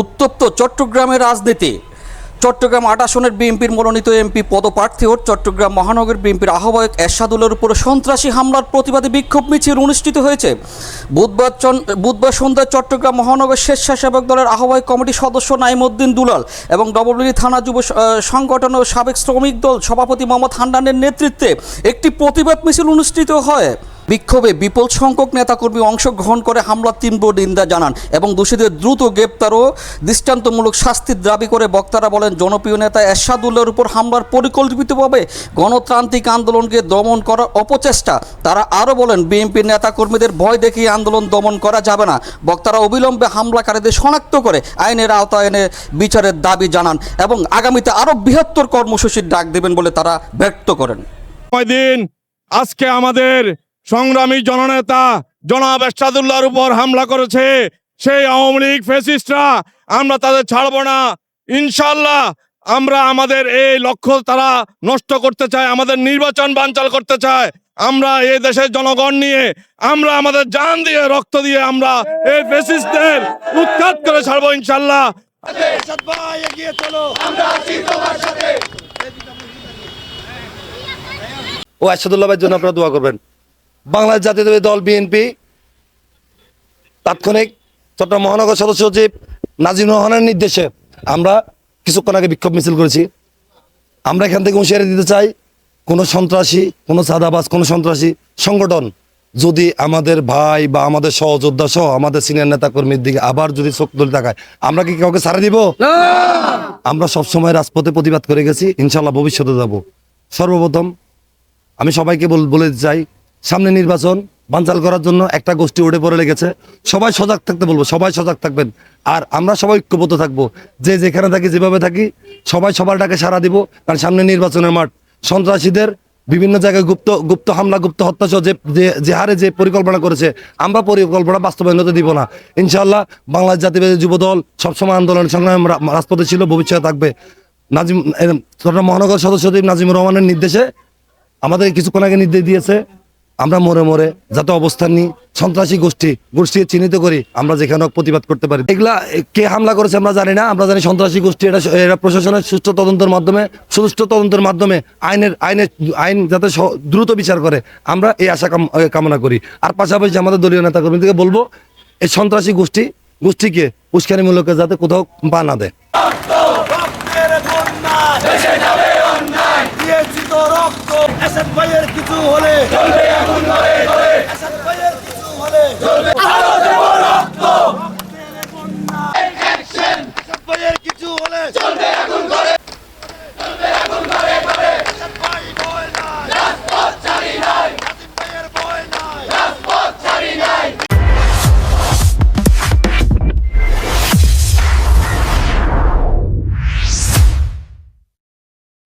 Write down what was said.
উত্তপ্ত চট্টগ্রামের রাজনীতি। চট্টগ্রাম আট আসনের বিএনপির মনোনীত এমপি পদপ্রার্থী ও চট্টগ্রাম মহানগর বিএনপির আহ্বায়ক এরশাদুলের উপরে সন্ত্রাসী হামলার প্রতিবাদে বিক্ষোভ মিছিল অনুষ্ঠিত হয়েছে। বুধবার বুধবার সন্ধ্যায় চট্টগ্রাম মহানগর স্বেচ্ছাসেবক দলের আহ্বায়ক কমিটির সদস্য নাইমুদ্দিন দুলাল এবং ডবলবি থানা যুব সংগঠন ও সাবেক শ্রমিক দল সভাপতি মোহাম্মদ হান্নানের নেতৃত্বে একটি প্রতিবাদ মিছিল অনুষ্ঠিত হয়। বিক্ষোভে বিপুল সংখ্যক নেতাকর্মী অংশগ্রহণ করে হামলার তীব্র নিন্দা জানান এবং দোষীদের দ্রুত গ্রেপ্তার ও দৃষ্টান্তমূলক শাস্তির দাবি করে বক্তারা বলেন, জনপ্রিয় নেতা এরশাদুল্লাহর উপর হামলার পরিকল্পিতভাবে গণতান্ত্রিক আন্দোলনকে দমন করার অপচেষ্টা। তারা আরও বলেন বিএনপির নেতাকর্মীদের ভয় দেখিয়ে আন্দোলন দমন করা যাবে না। বক্তারা অবিলম্বে হামলাকারীদের শনাক্ত করে আইনের আওতায় এনে বিচারের দাবি জানান এবং আগামীতে আরও বৃহত্তর কর্মসূচির ডাক দেবেন বলে তারা ব্যক্ত করেন। দিন আজকে আমাদের সংগ্রামী জননেতা জনাব এরশাদুল্লাহর উপর হামলা করেছে। সেই আওয়ামী লীগ ফেসিস্টরা আমরা তাদের ছাড়বো না। ইনশাল্লাহ আমরা আমাদের এই লক্ষ্য তারা নষ্ট করতে চায়, আমাদের নির্বাচন বানচাল করতে চায়। আমরা এই দেশের জনগণ নিয়ে, আমরা আমাদের জান দিয়ে, রক্ত দিয়ে আমরা এই ফেসিস্টদের উৎখাত করে ছাড়বো ইনশাল্লাহ ভাই ও আসাদুল্লাহ ভাইয়ের জন্য আপনারা দোয়া করবেন। বাংলাদেশ জাতীয়তাবাদী দল বিএনপি তাৎক্ষণিক চট্টগ্রাম মহানগর সদস্য সচিব নাজিম রহমানের নির্দেশে আমরা কিছুক্ষণ আগে বিক্ষোভ মিছিল করেছি। আমরা এখান থেকে হুঁশিয়ারি দিতে চাই কোনো সন্ত্রাসী কোনো সাদাবাজ কোনো সন্ত্রাসী সংগঠন যদি আমাদের ভাই বা আমাদের সহযোদ্ধা সহ আমাদের সিনিয়র নেতা কর্মীর দিকে আবার যদি চোখ তুলে তাকায় আমরা কি কাউকে ছাড়া দিব? আমরা সবসময় রাজপথে প্রতিবাদ করে গেছি ইনশাল্লাহ ভবিষ্যতে যাব। সর্বপ্রথম আমি সবাইকে বল- বলে চাই সামনে নির্বাচন, বানচাল করার জন্য একটা গোষ্ঠী উঠে পড়ে লেগেছে। সবাই সজাগ থাকতে বলব, সবাই সজাগ থাকবেন। আর আমরা সবাই ঐক্যবদ্ধ থাকব। যে যেখানে থাকি, যেভাবে থাকি, সবাই সবার ডাকে সাড়া দিব। কারণ সামনে নির্বাচনের মাঠ। সন্ত্রাসীদের বিভিন্ন জায়গায় গুপ্ত গুপ্ত হামলা, গুপ্ত হত্যা সহ যে, যে- হারে যে পরিকল্পনা করেছে, আমরা পরিকল্পনা বাস্তবায়ন হতে দিব না। ইনশাল্লাহ বাংলাদেশ জাতিবাদী যুব দল সবসময় আন্দোলন সংগ্রাম রাজপথে ছিল, ভবিষ্যতে থাকবে। নাজিম মহানগর সদস্য নাজিমুর রহমানের নির্দেশে আমাদের কিছুক্ষণ আগে নির্দেশ দিয়েছে আমরা মোড়ে মোড়ে যাতে অবস্থান নিই, সন্ত্রাসী গোষ্ঠী গোষ্ঠী চিহ্নিত করি, আমরা যেখানে প্রতিবাদ করতে পারি। এগুলা কে হামলা করেছে আমরা জানি না, আমরা জানি সন্ত্রাসী গোষ্ঠী, এটা এরা প্রশাসনের সুষ্ঠু তদন্তের মাধ্যমে, সুষ্ঠু তদন্তের মাধ্যমে আইনের আইনের, আইন যাতে দ্রুত বিচার করে, আমরা এই আশা কাম- কামনা করি। আর পাশাপাশি আমাদের দলীয় নেতা কর্মীদেরকে বলব, এই সন্ত্রাসী গোষ্ঠী, গোষ্ঠীকে উস্কানিমূলকে যাতে কোথাও পা না দেয়।